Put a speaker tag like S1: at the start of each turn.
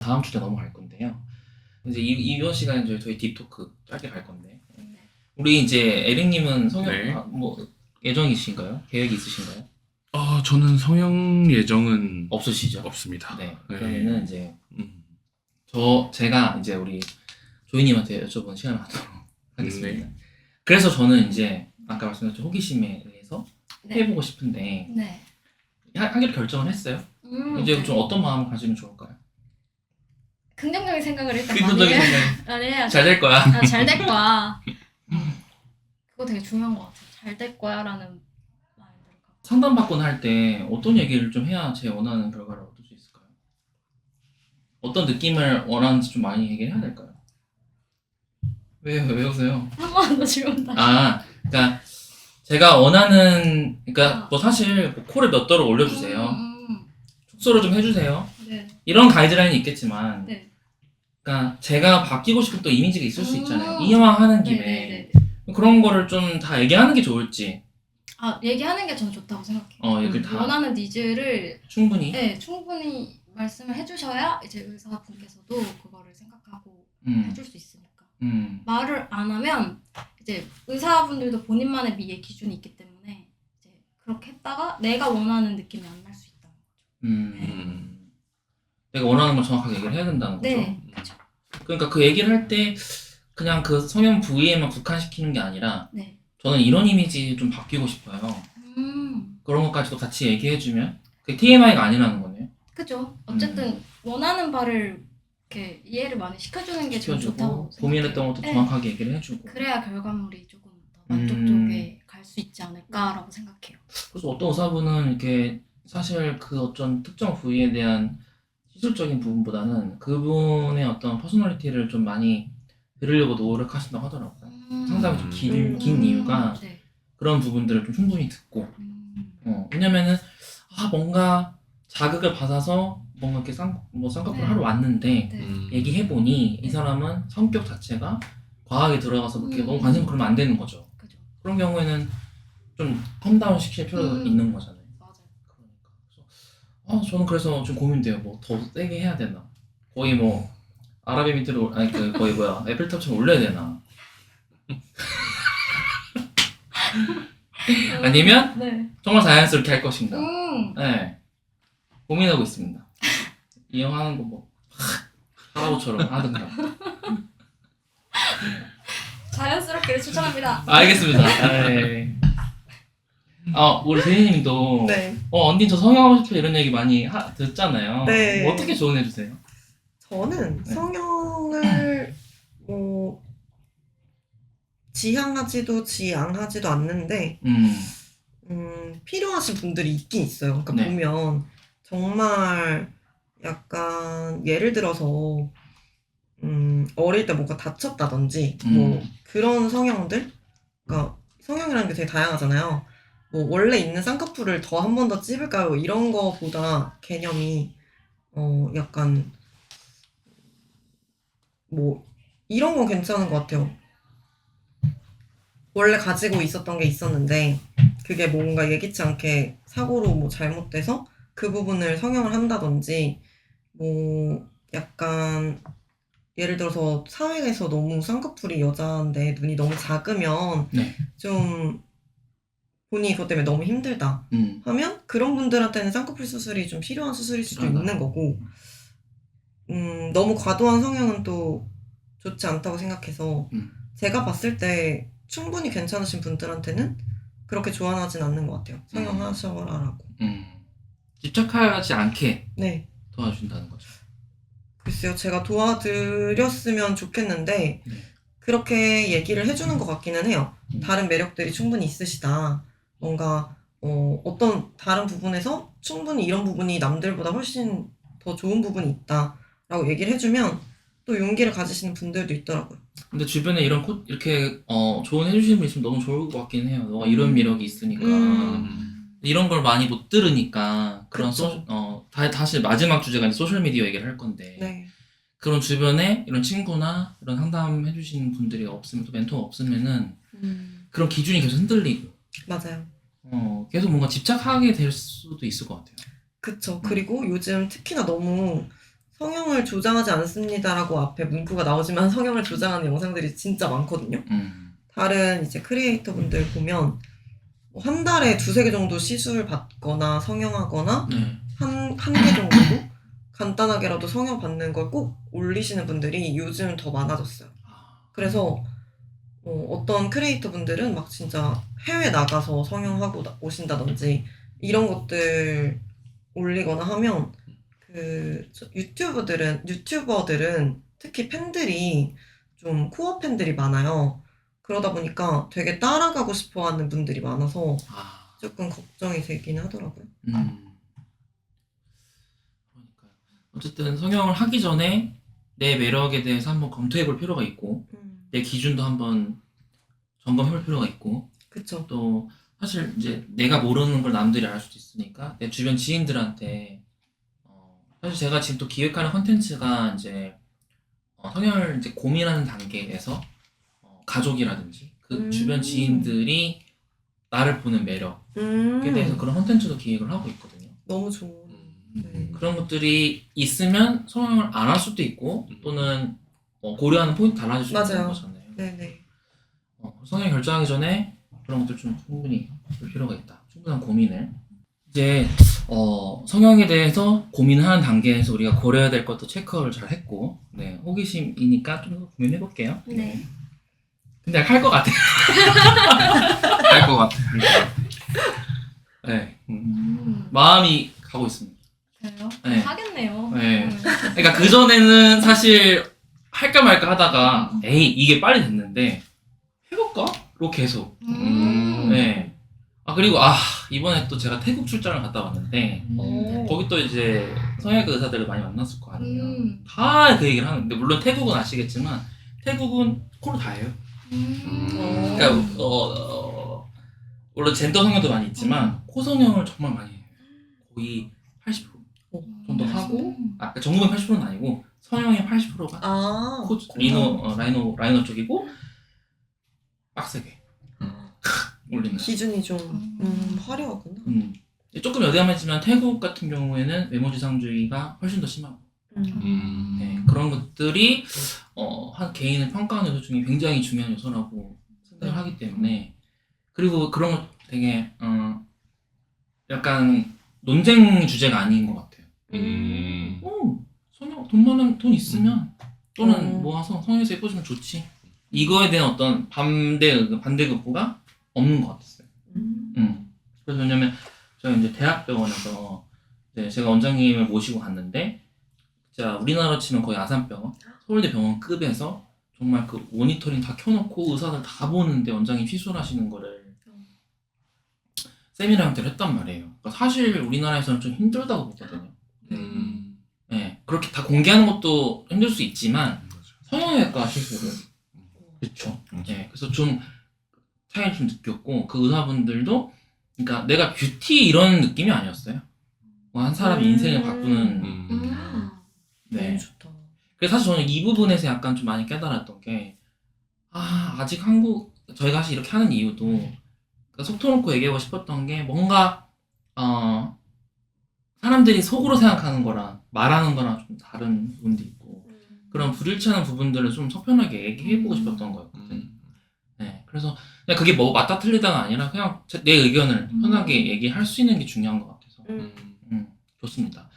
S1: 다음 주제 넘어갈 건데요. 이제 이, 이번 시간에 이제 저희 딥토크 짧게 갈 건데 우리 이제 에릭님은 성형
S2: 네.
S1: 아, 뭐 예정이신가요? 계획이 있으신가요?
S2: 아, 저는 성형 예정은
S1: 없으시죠?
S2: 없습니다.
S1: 네.
S2: 네.
S1: 그러면은 이제
S2: 음,
S1: 저 제가 이제 우리 조이님한테 여쭤본 시간을 갖도록 하겠습니다.
S2: 네.
S1: 그래서 저는 이제 아까 말씀드렸죠 호기심에 의해서
S3: 네.
S1: 해보고 싶은데
S3: 네.
S1: 하, 하기로 결정을 했어요.
S3: 음,
S1: 이제
S3: 네.
S1: 좀 어떤 마음을 가지면 좋을까요?
S3: 긍정적인 생각을 일단
S1: 긍정적인
S3: 해.
S1: 생각
S3: 많이 해야죠.
S1: 잘될 거야.
S3: 아, 잘될 거야. 음. 그거 되게 중요한 것 같아요. 잘될 거야라는 마인드를 갖고.
S1: 상담 받거나 할 때 어떤 얘기를 좀 해야 제 원하는 결과를 얻을 수 있을까요? 어떤 느낌을 원하는지 좀 많이 얘기를 해야 될까요? 왜요? 왜 웃어요?
S3: 한번더 질문 다시.
S1: 아, 그러니까 제가 원하는 그러니까
S3: 아.
S1: 뭐 사실 뭐 코를 몇 도로 올려주세요.
S3: 음, 음,
S1: 축소를 좀 해주세요.
S3: 음. 네.
S1: 이런 가이드라인이 있겠지만,
S3: 네.
S1: 그러니까 제가 바뀌고 싶은 또 이미지가 있을 수 있잖아요.
S3: 음.
S1: 이왕하는
S3: 네,
S1: 김에
S3: 네, 네.
S1: 그런 거를 좀 다 얘기하는 게 좋을지,
S3: 아 얘기하는 게 저는 좋다고 생각해요.
S1: 어, 얘기를
S3: 음,
S1: 다
S3: 원하는 니즈를
S1: 충분히.
S3: 네, 충분히 말씀을 해주셔야 이제 의사분께서도 그거를 생각하고
S1: 음,
S3: 해줄 수 있으니까.
S1: 음,
S3: 말을 안 하면 이제 의사분들도 본인만의 미의 기준이 있기 때문에 이제 그렇게 했다가 내가 원하는 느낌이 안 날 수 있다는 거죠.
S1: 음. 내가 원하는 걸 정확하게 얘기를 해야 된다는 거죠.
S3: 네,
S1: 그러니까 그 얘기를 할 때 그냥 그 성형 부위에만 국한시키는 게 아니라
S3: 네.
S1: 저는 이런 이미지 좀 바뀌고 싶어요.
S3: 음,
S1: 그런 것까지도 같이 얘기해주면 그게 TMI가 아니라는 거네요.
S3: 그죠. 어쨌든 원하는 바를 이렇게 이해를 많이 시켜주는 게 제일
S1: 시켜주고
S3: 좋다고
S1: 고민했던. 것도
S3: 네.
S1: 정확하게 얘기를 해주고
S3: 그래야 결과물이 조금 더 만족
S1: 음.
S3: 쪽에 갈수 있지 않을까라고 생각해요.
S1: 그래서 어떤 의사분은 이렇게 사실 그 어떤 특정 부위에 대한 시술적인 부분보다는 그분의 어떤 퍼스널리티를 좀 많이 들으려고 노력하신다고 하더라고요.
S3: 음.
S1: 상담이 좀 긴,
S2: 음.
S1: 긴 이유가
S3: 네.
S1: 그런 부분들을 좀 충분히 듣고
S3: 음.
S1: 어, 왜냐면은 아 뭔가 자극을 받아서 뭔가 이렇게 쌍, 뭐 쌍꺼풀
S3: 네.
S1: 하러 왔는데
S3: 네.
S2: 음,
S1: 얘기해 보니 이 사람은 성격 자체가 과하게 들어가서 그렇게
S3: 음.
S1: 너무 관심 그러면 안 되는 거죠.
S3: 그죠.
S1: 그런 경우에는 좀 컴다운 시킬 필요가
S3: 음.
S1: 있는 거잖아요.
S3: 맞아요.
S1: 그러니까. 그래서 아 저는 그래서 좀 고민돼요. 뭐 더 세게 해야 되나? 거의 뭐 아랍에미트로 아니 그 거의 뭐야 애플탑처럼 올려야 되나? 아니면
S3: 네.
S1: 정말 자연스럽게 할 것인가?
S3: 음.
S1: 네 고민하고 있습니다. 이 형 하는 거 뭐 할아버처럼 하든가.
S3: 자연스럽게 추천합니다.
S1: 알겠습니다. 네. 아 우리 대리님도
S4: 네.
S1: 어 언니 저 성형하고 싶어 이런 얘기 많이 하, 듣잖아요.
S4: 네.
S1: 뭐 어떻게 조언해 주세요?
S4: 저는
S1: 네.
S4: 성형을 뭐 지향하지도 지양하지도 않는데
S1: 음.
S4: 음, 필요하신 분들이 있긴 있어요. 그러니까
S1: 네.
S4: 보면 정말 약간 예를 들어서 음, 어릴 때 뭔가 다쳤다든지 뭐
S1: 음.
S4: 그런 성형들 그러니까 성형이라는 게 되게 다양하잖아요. 뭐 원래 있는 쌍꺼풀을 더 한 번 더 찝을까요? 이런 거보다 개념이 어 약간 뭐 이런 건 괜찮은 것 같아요. 원래 가지고 있었던 게 있었는데 그게 뭔가 예기치 않게 사고로 뭐 잘못돼서 그 부분을 성형을 한다든지 뭐 약간 예를 들어서 사회에서 너무 쌍꺼풀이 여자인데 눈이 너무 작으면
S1: 네.
S4: 좀 본인이 그것 때문에 너무 힘들다
S1: 음.
S4: 하면 그런 분들한테는 쌍꺼풀 수술이 좀 필요한 수술일 수도
S1: 필요하다.
S4: 있는 거고 음, 너무 과도한 성형은 또 좋지 않다고 생각해서
S1: 음.
S4: 제가 봤을 때 충분히 괜찮으신 분들한테는 그렇게 조언하진 않는 것 같아요. 성형하셔라라고.
S1: 음. 집착하지 않게
S4: 네.
S1: 도와준다는 거죠.
S4: 글쎄요, 제가 도와드렸으면 좋겠는데,
S1: 네.
S4: 그렇게 얘기를 해주는 것 같기는 해요.
S1: 음.
S4: 다른 매력들이 충분히 있으시다. 뭔가, 어, 어떤 다른 부분에서 충분히 이런 부분이 남들보다 훨씬 더 좋은 부분이 있다. 라고 얘기를 해주면 또 용기를 가지시는 분들도 있더라고요.
S1: 근데 주변에 이런 코 이렇게 어 조언해 주시는 분 있으면 너무 좋을 것 같긴 해요. 너가 이런
S4: 음.
S1: 매력이 있으니까
S4: 음.
S1: 이런 걸 많이 못 들으니까 그런
S4: 그쵸.
S1: 소, 어 다, 다시 마지막 주제가 이제 소셜 미디어 얘기를 할 건데
S4: 네.
S1: 그런 주변에 이런 친구나 이런 상담해 주시는 분들이 없으면 또 멘토가 없으면은
S4: 음,
S1: 그런 기준이 계속 흔들리고
S4: 맞아요.
S1: 어 계속 뭔가 집착하게 될 수도 있을 것 같아요.
S4: 그쵸. 그리고 요즘 특히나 너무 성형을 조장하지 않습니다라고 앞에 문구가 나오지만 성형을 조장하는 영상들이 진짜 많거든요.
S1: 음.
S4: 다른 이제 크리에이터 분들 보면 뭐한 달에 두세 개 정도 시술 받거나 성형하거나
S1: 네.
S4: 한, 한 개 정도도 간단하게라도 성형 받는 걸 꼭 올리시는 분들이 요즘 더 많아졌어요.
S1: 아,
S4: 그래서 어, 떤 크리에이터 분들은 막 진짜 해외 나가서 성형하고 나- 오신다든지 이런 것들 올리거나 하면 그 저- 유튜버들은 유튜버들은 특히 팬들이 좀 코어 팬들이 많아요. 그러다 보니까 되게 따라가고 싶어 하는 분들이 많아서
S1: 아.
S4: 조금 걱정이 되긴 하더라고요.
S1: 음. 그러니까요. 어쨌든 성형을 하기 전에 내 매력에 대해서 한번 검토해 볼 필요가 있고 내 기준도 한번 점검해 볼 필요가 있고
S4: 그쵸.
S1: 또 사실 이제 내가 모르는 걸 남들이 알 수도 있으니까 내 주변 지인들한테 어, 사실 제가 지금 또 기획하는 컨텐츠가 이제 어, 성형을 이제 고민하는 단계에서 어, 가족이라든지 그
S4: 음.
S1: 주변 지인들이 나를 보는 매력에
S4: 음,
S1: 대해서 그런 컨텐츠도 기획을 하고 있거든요.
S4: 너무 좋은. 네.
S2: 음.
S1: 그런 것들이 있으면 성형을 안 할 수도 있고 또는 어, 고려하는 포인트 달라질 수 있는
S4: 맞아요.
S1: 거잖아요.
S4: 네네.
S1: 어, 성형 결정하기 전에 그런 것들 좀 충분히 볼 필요가 있다. 충분한 고민을. 이제 어, 성형에 대해서 고민하는 단계에서 우리가 고려해야 될 것도 체크를 잘 했고, 네, 호기심이니까 좀 더 고민해 볼게요.
S3: 네.
S1: 근데 할 것 같아.
S2: 할 것 같아.
S1: 네, 음,
S3: 음.
S1: 마음이 가고 있습니다.
S3: 그래요?
S1: 네.
S3: 하겠네요.
S1: 네.
S3: 음.
S1: 그러니까 그 전에는 사실 할까 말까 하다가 에이 이게 빨리 됐는데 해볼까?로 계속.
S3: 음.
S1: 네. 아 그리고 아 이번에 또 제가 태국 출장을 갔다 왔는데
S3: 음.
S1: 거기 또 이제 성형외과 의사들을 많이 만났을 거 아니에요.
S3: 음.
S1: 다 그 얘기를 하는데 물론 태국은 아시겠지만 태국은 코를 다 해요.
S3: 음.
S4: 어.
S1: 그러니까 어, 어, 물론 젠더 성형도 많이 있지만 코 성형을 정말 많이 해요. 거의 80% 정도 하고 아 그러니까 전국은 80%는 아니고 성형의 80%가
S4: 아.
S1: 코 리노 어, 라이노 라이너 쪽이고 빡세게 올리는.
S4: 기준이 좀
S3: 음.
S4: 음, 화려하구나.
S1: 음. 조금 여담했지만 태국 같은 경우에는 외모지상주의가 훨씬 더 심하고
S4: 음.
S2: 음.
S1: 네, 그런 것들이 어, 한 개인을 평가하는 요소 중에 굉장히 중요한 요소라고 생각을 하기 때문에 그리고 그런 것 되게 어, 약간 논쟁 주제가 아닌 것 같아요.
S2: 음.
S1: 오, 성형 돈 많은 돈 있으면 또는
S4: 음.
S1: 모아서 성형에서 예뻐지면 좋지. 이거에 대한 어떤 반대 의견, 반대급부가 없는 것 같았어요.
S4: 음.
S1: 음. 그래서 왜냐면 제가 이제 대학병원에서 이제 제가 원장님을 모시고 갔는데 진짜 우리나라로 치면 거의 아산병원, 서울대 병원급에서 정말 그 모니터링 다 켜놓고 의사들 다 보는데 원장님 시술하시는 거를 세미나 형태로 했단 말이에요. 그러니까 사실 우리나라에서는 좀 힘들다고 보거든요.
S2: 음.
S1: 네, 그렇게 다 공개하는 것도 힘들 수 있지만
S2: 맞아.
S1: 성형외과 시술을 그렇죠. 네, 그래서 좀 차이를 좀 느꼈고 그 의사분들도 그러니까 내가 뷰티 이런 느낌이 아니었어요. 뭐 한 사람 의
S4: 음.
S1: 인생을 바꾸는
S2: 음.
S3: 음.
S1: 네.
S4: 너무 좋다.
S1: 그래서 사실 저는 이 부분에서 약간 좀 많이 깨달았던 게 아, 아직 한국 저희가 사실 이렇게 하는 이유도 그러니까 속 터놓고 얘기하고 싶었던 게 뭔가 어 사람들이 속으로 생각하는 거랑 말하는 거랑 좀 다른 부분도 있고 그런 불일치하는 부분들을 좀 속편하게 얘기해보고 싶었던 거였거든요.
S2: 음.
S1: 네, 그래서 그냥 그게 뭐 맞다 틀리다가 아니라 그냥 제- 내 의견을
S3: 음.
S1: 편하게 얘기할 수 있는 게 중요한 것 같아서
S4: 음.
S2: 음.
S1: 음, 좋습니다.